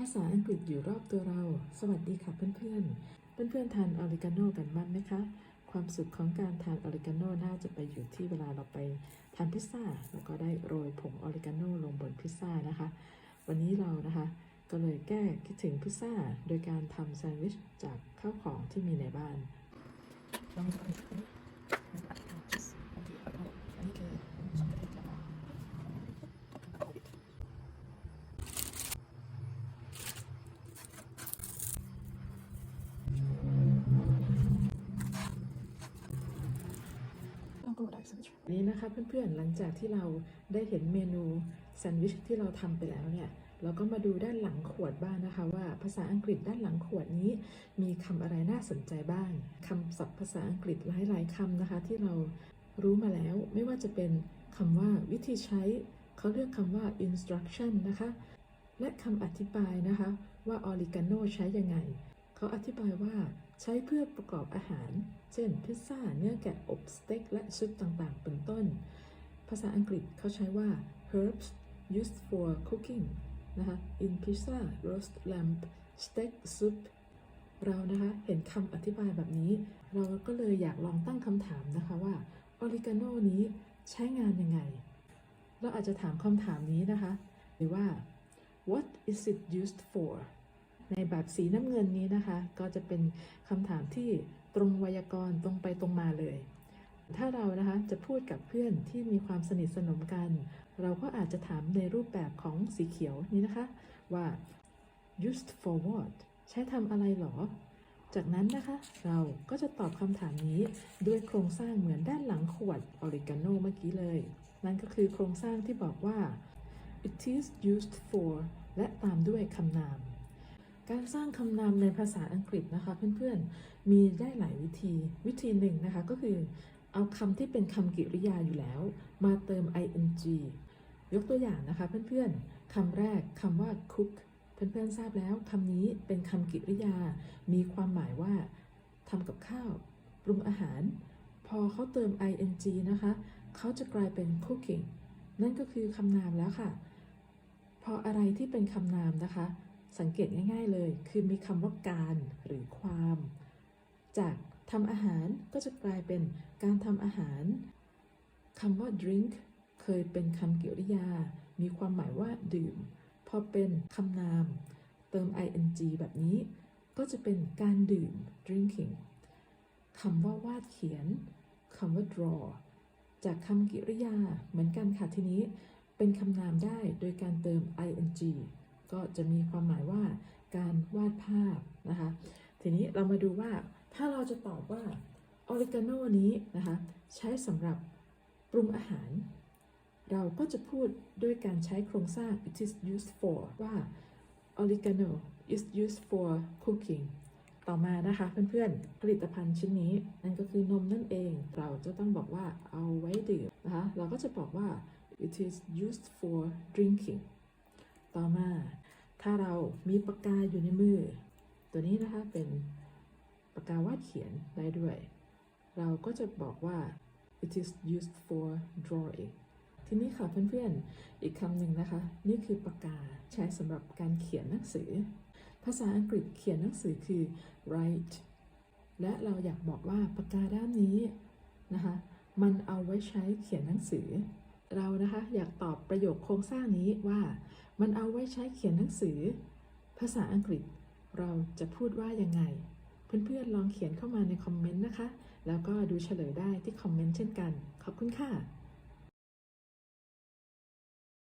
ภาษาอังกฤษอยู่รอบตัวเรา สวัสดีค่ะเพื่อนๆ เพื่อนๆทานออริกาโนกันบ้างไหมคะ ความสุขของการทานออริกาโนน่าจะไปอยู่ที่เวลาเราไปทานพิซซ่า แล้วก็ได้โรยผงออริกาโนลงบนพิซซ่านะคะ วันนี้เรานะคะก็เลยแก้คิดถึงพิซซ่า โดยการทำแซนด์วิชจากข้าวของที่มีในบ้านลองดูอันนี้อันนี้อันนี้คือสเปรย์กระบอกโควิด ต้องกดได้สิ นี้นะคะเพื่อนๆหลังจากที่เราได้เห็นเมนูแซนด์วิชที่เราทำไปแล้วเนี่ยเราก็มาดูด้านหลังขวดบ้างนะคะ ว่าภาษาอังกฤษด้านหลังขวดนี้ มีคำอะไรน่าสนใจบ้าง คำศัพท์ภาษาอังกฤษหลายๆคำนะคะ ที่เรารู้มาแล้ว ไม่ว่าจะเป็นคำว่าวิธีใช้ เขาเรียกคำว่า instruction นะคะ และคำอธิบายนะคะ ว่าออริกาโนใช้ยังไง เขาอธิบายว่าใช้เพื่อประกอบอาหาร เช่น พิซซ่า เนื้อแกะอบสเต็ก และซุปต่างๆ เป็นต้น ภาษาอังกฤษเขาใช้ว่า herbs used for cooking นะคะ in pizza roast lamb steak soup เรานะคะเห็นคำอธิบายแบบนี้ เราก็เลยอยากลองตั้งคำถามนะคะว่าออริกาโนนี้ใช้งานยังไง เราอาจจะถามคำถามนี้นะคะ หรือว่า what is it used for ในแบบสีน้ำเงินนี้นะคะ ก็จะเป็นคำถามที่ตรงไวยากรณ์ตรงไปตรงมาเลย ถ้าเรานะคะจะพูดกับเพื่อนที่มีความสนิทสนมกัน เราก็อาจจะถามในรูปแบบของสีเขียวนี้นะคะ ว่า used for what ใช้ทำอะไรหรอ จากนั้นนะคะเราก็จะตอบคำถามนี้ด้วยโครงสร้างเหมือนด้านหลังขวดออริกาโนเมื่อกี้เลย นั่นก็คือโครงสร้างที่บอกว่า it is used for และตามด้วยคำนาม การสร้างคำนามในภาษาอังกฤษนะคะเพื่อนๆ มีได้หลายวิธี วิธีหนึ่งนะคะก็คือ เอาคำที่เป็นคำกริยาอยู่แล้ว มาเติม ing ยกตัวอย่างนะคะเพื่อนๆ คำแรกคำว่า cook เพื่อนๆ ทราบแล้วคำนี้เป็นคำกริยา มีความหมายว่าทำกับข้าว ปรุงอาหาร พอเขาเติม ing นะคะเขาจะกลายเป็น cooking นั่นก็คือคำนามแล้วค่ะ พออะไรที่เป็นคำนามนะคะ สังเกตง่าย ๆเลย คือมีคำว่าการหรือความ จากทำอาหารก็จะกลายเป็นการทำอาหารคำว่า drink เคยเป็นคำกริยา มีความหมายว่าดื่ม พอเป็นคำนาม เติม ing แบบนี้ ก็จะเป็นการดื่ม drinking คำว่าวาดเขียนคำว่า draw จากคำกริยาเหมือนกันค่ะทีนี้ เป็นคำนามได้โดยการเติม ing ก็จะมีความหมายว่าการวาดภาพนะคะ ทีนี้เรามาดูว่าถ้าเราจะตอบว่าออริกาโนนี้นะคะใช้สำหรับปรุงอาหาร เราก็จะพูดด้วยการใช้โครงสร้าง it is used for ว่า oregano is used for cooking ต่อมานะคะเพื่อนๆผลิตภัณฑ์ชิ้นนี้นั่นก็คือนมนั่นเอง เราจะต้องบอกว่าเอาไว้ดื่มนะคะเราก็จะบอกว่า it is used for drinking ต่อมาถ้าเรามีปากกาอยู่ในมือ ตัวนี้นะคะเป็นปากกาวาดเขียนได้ด้วย เราก็จะบอกว่า it is used for drawing ทีนี้ค่ะเพื่อนๆ อีกคำหนึ่งนะคะ นี่คือปากกาใช้สำหรับการเขียนหนังสือ ภาษาอังกฤษเขียนหนังสือคือ write และเราอยากบอกว่าปากกาด้ามนี้นะคะ มันเอาไว้ใช้เขียนหนังสือ เรานะคะอยากตอบประโยคโครงสร้างนี้ว่า มันเอาไว้ใช้เขียนหนังสือ ภาษาอังกฤษ เราจะพูดว่ายังไง เพื่อนๆลองเขียนเข้ามาในคอมเมนต์นะคะ แล้วก็ดูเฉลยได้ที่คอมเมนต์เช่นกัน ขอบคุณค่ะ